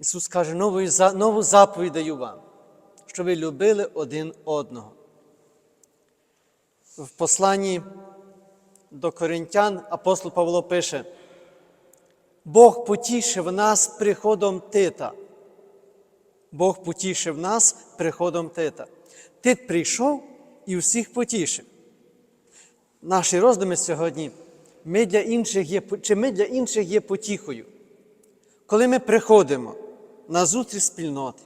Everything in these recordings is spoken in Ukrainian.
Ісус каже, нову, нову заповідь даю вам, щоб ви любили один одного. В посланні до Коринтян апостол Павло пише, Бог потішив нас приходом Тита. Бог потішив нас приходом Тита. Тит прийшов і всіх потішив. Наші роздуми сьогодні ми для інших є, чи ми для інших є потіхою. Коли ми приходимо на зустріч спільноти,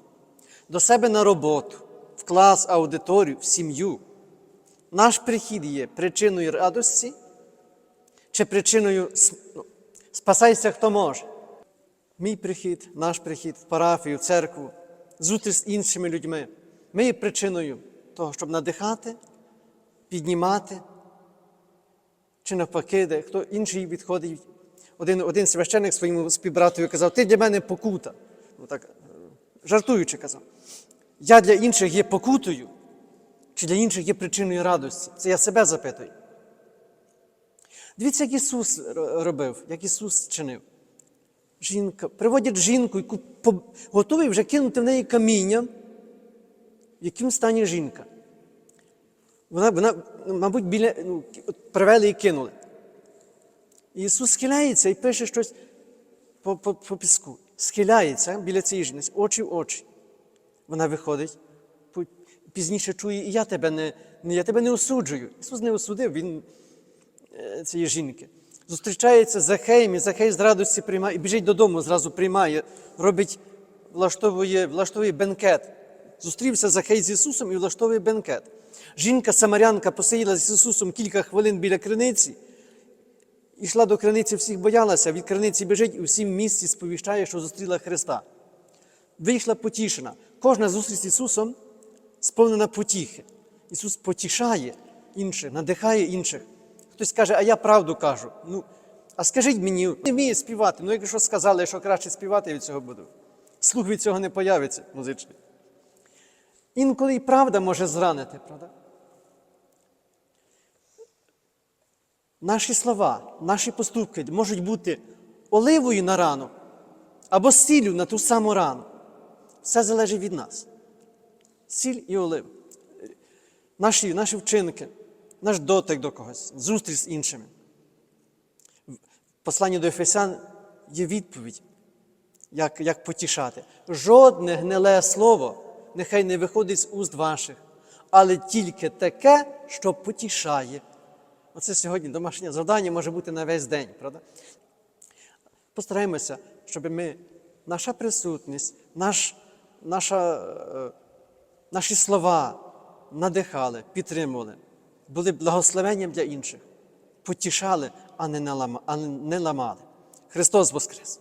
до себе на роботу, в клас, аудиторію, в сім'ю, наш прихід є причиною радості чи причиною ну, спасайся, хто може. Мій прихід, наш прихід в парафію, в церкву, зустріч з іншими людьми. Ми є причиною того, щоб надихати, піднімати, чи навпаки, де хто інший відходить. Один, один священник своєму співбратові казав, ти для мене покута. Так, е, жартуючи казав. Я для інших є покутою, чи для інших є причиною радості. Це я себе запитую. Дивіться, як Ісус робив, як Ісус чинив. Жінка, приводять жінку, яку готовий вже кинути в неї каміння, в якому стані жінка. Вона, вона мабуть, біля, ну, привели і кинули. Ісус схиляється і пише щось по, по, по піску. Схиляється біля цієї жінки, очі в очі. Вона виходить, пізніше чує, і я тебе не, я тебе не осуджую. Ісус не осудив Він е, цієї жінки. Зустрічається з Захеєм, і Захей з радості приймає, і біжить додому, зразу приймає, робить, влаштовує, влаштовує бенкет. Зустрівся Захей з Ісусом і влаштовує бенкет. Жінка Самарянка посиділа з Ісусом кілька хвилин біля криниці, йшла до криниці, всіх боялася, від криниці біжить і всім місті сповіщає, що зустріла Христа. Вийшла потішена. Кожна зустріч з Ісусом сповнена потіхи. Ісус потішає інших, надихає інших. Хтось каже, а я правду кажу. Ну, а скажіть мені, не вміє співати. Ну, якщо сказали, що краще співати, я від цього буду. Слух від цього не появиться музичний. Інколи і правда може зранити, правда? Наші слова, наші поступки можуть бути оливою на рану або сіллю на ту саму рану. Все залежить від нас. Сіль і олив. Наші, наші вчинки, наш дотик до когось, зустріч з іншими. В посланні до Ефесян є відповідь, як, як потішати. Жодне гниле слово нехай не виходить з уст ваших, але тільки таке, що потішає. Оце сьогодні домашнє завдання може бути на весь день, правда? Постараємося, щоб ми, наша присутність, наш, наша, е, наші слова надихали, підтримували, були благословенням для інших, потішали, а не, налама- а не ламали. Христос Воскрес!